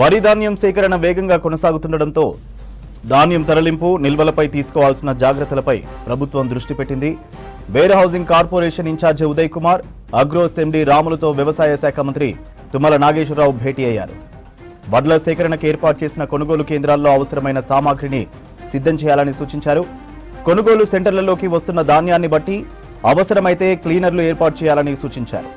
వరి ధాన్యం సేకరణ వేగంగా కొనసాగుతుండటంతో ధాన్యం తరలింపు నిల్వలపై తీసుకోవాల్సిన జాగ్రత్తలపై ప్రభుత్వం దృష్టి పెట్టింది. Warehousing corporation incharge Uday Kumar agros MD రాములతో వ్యవసాయ శాఖ మంత్రి తుమ్మల నాగేశ్వరరావు భేటీ అయ్యారు. వడ్ల సేకరణకు ఏర్పాటు చేసిన కొనుగోలు కేంద్రాల్లో అవసరమైన సామాగ్రిని సిద్ధం చేయాలని సూచించారు. కొనుగోలు సెంటర్లలోకి వస్తున్న ధాన్యాన్ని బట్టి అవసరమైతే క్లీనర్లు ఏర్పాటు చేయాలని సూచించారు.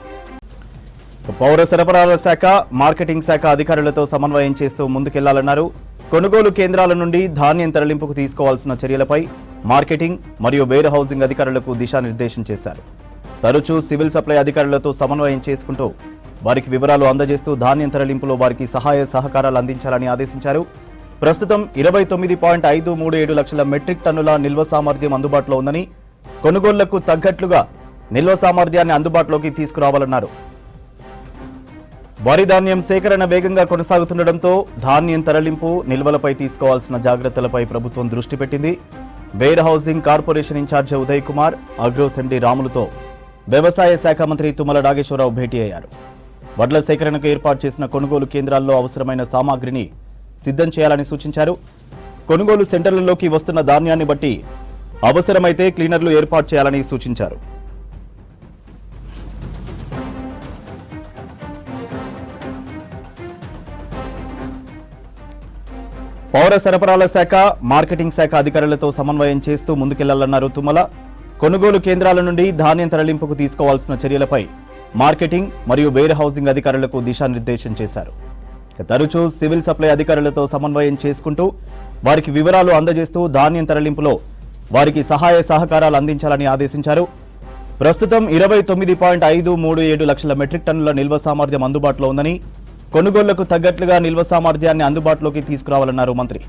పౌర సరఫరాల శాఖ మార్కెటింగ్ శాఖ అధికారులతో సమన్వయం చేస్తూ ముందుకెళ్ళాలన్నారు. కొనుగోలు కేంద్రాల నుండి ధాన్యం తరలింపుకు తీసుకోవాల్సిన చర్యలపై మార్కెటింగ్ మరియు వేర్ హౌసింగ్ అధికారులకు దిశానిర్దేశం చేశారు. తరచూ సివిల్ సప్లై అధికారులతో సమన్వయం చేసుకుంటూ వారికి వివరాలు అందజేస్తూ ధాన్యం తరలింపులో వారికి సహాయ సహకారాలు అందించాలని ఆదేశించారు. ప్రస్తుతం ఇరవై తొమ్మిది పాయింట్ ఐదు మూడు ఏడు లక్షల మెట్రిక్ టన్నుల నిల్వ సామర్థ్యం అందుబాటులో ఉందని కొనుగోళ్ళకు తగ్గట్లుగా నిల్వ సామర్థ్యాన్ని అందుబాటులోకి తీసుకురావాలన్నారు. వరి ధాన్యం సేకరణ వేగంగా కొనసాగుతుండటంతో ధాన్యం తరలింపు నిల్వలపై తీసుకోవాల్సిన జాగ్రత్తలపై ప్రభుత్వం దృష్టి పెట్టింది. Warehousing corporation incharge Uday Kumar agros MD రాములతో వ్యవసాయ శాఖ మంత్రి తుమ్మల నాగేశ్వరరావు భేటీ అయ్యారు. వడ్ల సేకరణకు ఏర్పాటు చేసిన కొనుగోలు కేంద్రాల్లో అవసరమైన సామాగ్రిని సిద్ధం చేయాలని సూచించారు. కొనుగోలు సెంటర్లలోకి వస్తున్న ధాన్యాన్ని బట్టి అవసరమైతే క్లీనర్లు ఏర్పాటు చేయాలని సూచించారు. పౌర సరఫరాల శాఖ మార్కెటింగ్ శాఖ అధికారులతో సమన్వయం చేస్తూ ముందుకెళ్ళాలన్నారు తుమ్మల. కొనుగోలు కేంద్రాల నుండి ధాన్యం తరలింపుకు తీసుకోవాల్సిన చర్యలపై మార్కెటింగ్ మరియు వేర్ హౌసింగ్ అధికారులకు దిశానిర్దేశం చేశారు. తరచూ సివిల్ సప్లై అధికారులతో సమన్వయం చేసుకుంటూ వారికి వివరాలు అందజేస్తూ ధాన్యం తరలింపులో వారికి సహాయ సహకారాలు అందించాలని ఆదేశించారు. ప్రస్తుతం ఇరవై తొమ్మిది పాయింట్ ఐదు మూడు ఏడు లక్షల మెట్రిక్ టన్నుల నిల్వ సామర్థ్యం అందుబాటులో ఉందని కొనుగోళ్ళకు తగ్గట్లుగా నిల్వ సామర్థ్యాన్ని అందుబాటులోకి తీసుకురావాలన్నారు మంత్రి.